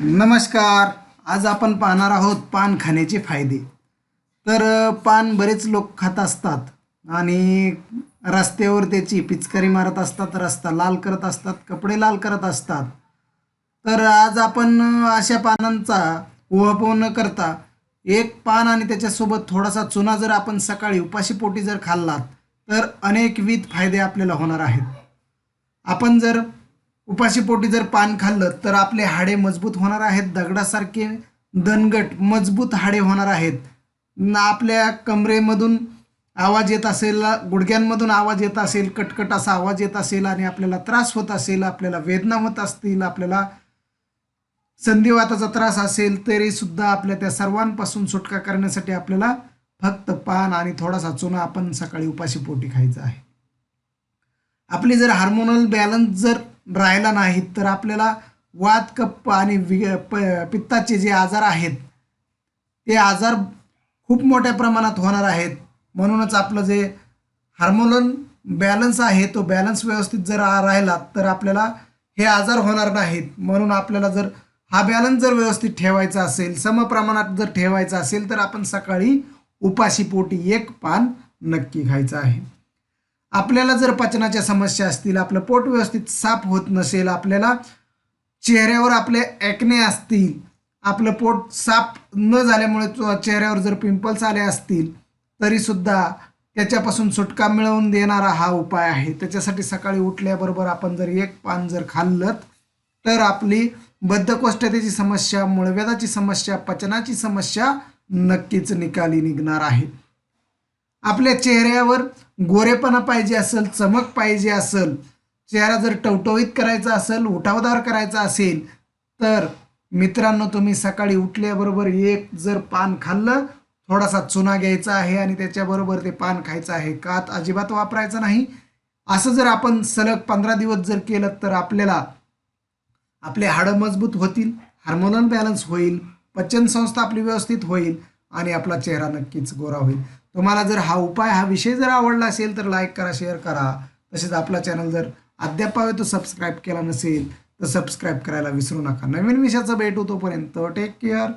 नमस्कार. आज आपण पाहणार आहोत पान खाण्याचे फायदे. तर पान बरेच लोक खात असतात आणि रस्त्यावर त्याची पिचकारी मारत असतात रस्ता लाल करत असतात कपडे लाल करत असतात. तर आज आपण अशा पानांचा उहापोह न करता एक पान आणि त्याच्यासोबत थोडासा चुना जर आपण सकाळी उपाशीपोटी जर खाल्लात तर अनेकविध फायदे आपल्याला होणार आहेत. आपण जर उपाशीपोटी जर पान खाल्लं तर आपले हाडे मजबूत होणार आहेत दगडासारखे दणगट मजबूत हाडे होणार आहेत. ना आपल्या कमरेमधून आवाज येत असेल गुडघ्यांमधून आवाज येत असेल कटकट असा आवाज येत असेल आणि आपल्याला त्रास होत असेल आपल्याला वेदना होत असतील आपल्याला संधिवाताचा त्रास असेल तरी सुद्धा आपल्या त्या सर्वांपासून सुटका करण्यासाठी आपल्याला फक्त पान आणि थोडासा चुना आपण सकाळी उपाशीपोटी खायचा आहे. आपली जर हार्मोनल बॅलन्स जर राहिला नाहीत तर आपल्याला वात कप्प आणि वि प पित्ताचे जे आजार आहेत ते आजार खूप मोठ्या प्रमाणात होणार आहेत. म्हणूनच आपलं जे हार्मोनल बॅलन्स आहे तो बॅलन्स व्यवस्थित जर राहिला तर आपल्याला हे आजार होणार नाहीत. म्हणून आपल्याला जर हा बॅलन्स जर व्यवस्थित ठेवायचा असेल समप्रमाणात जर ठेवायचा असेल तर आपण सकाळी उपाशीपोटी एक पान नक्की खायचं आहे. आपल्याला जर पचनाच्या समस्या असतील आपलं पोट व्यवस्थित साफ होत नसेल आपल्याला चेहऱ्यावर आपले ॲक्ने असतील आपलं पोट साफ न झाल्यामुळे चेहऱ्यावर जर पिंपल्स आले असतील तरीसुद्धा त्याच्यापासून सुटका मिळवून देणारा हा उपाय आहे. त्याच्यासाठी सकाळी उठल्याबरोबर आपण जर एक पान जर खाल्लं तर आपली बद्धकोष्ठतेची समस्या मुळव्याधाची समस्या पचनाची समस्या नक्कीच निकाली निघणार आहे. आपल्या चेहऱ्यावर गोरेपणा पाहिजे असेल चमक पाहिजे असेल चेहरा जर टवटवीत करायचा असेल उठावदार करायचा असेल तर मित्रांनो तुम्ही सकाळी उठल्याबरोबर एक जर पान खाल्लं थोडासा चुना घ्यायचा आहे आणि त्याच्याबरोबर ते पान खायचं आहे. कात अजिबात वापरायचं नाही. असं जर आपण सलग पंधरा दिवस जर केलं तर आपल्याला आपले हाडं मजबूत होतील हार्मोनल बॅलन्स होईल पचनसंस्था आपली व्यवस्थित होईल आणि आपला चेहरा नक्कीच गोरा होईल. तुम्हाला जर हा उपाय हा विषय जर आवडला असेल तर लाईक करा शेअर करा. तसेच आपला चॅनल जर अद्याप हवे तो सबस्क्राईब केला नसेल तर सबस्क्राईब करायला विसरू नका. नवीन विषयाचं भेटू तोपर्यंत टेक केअर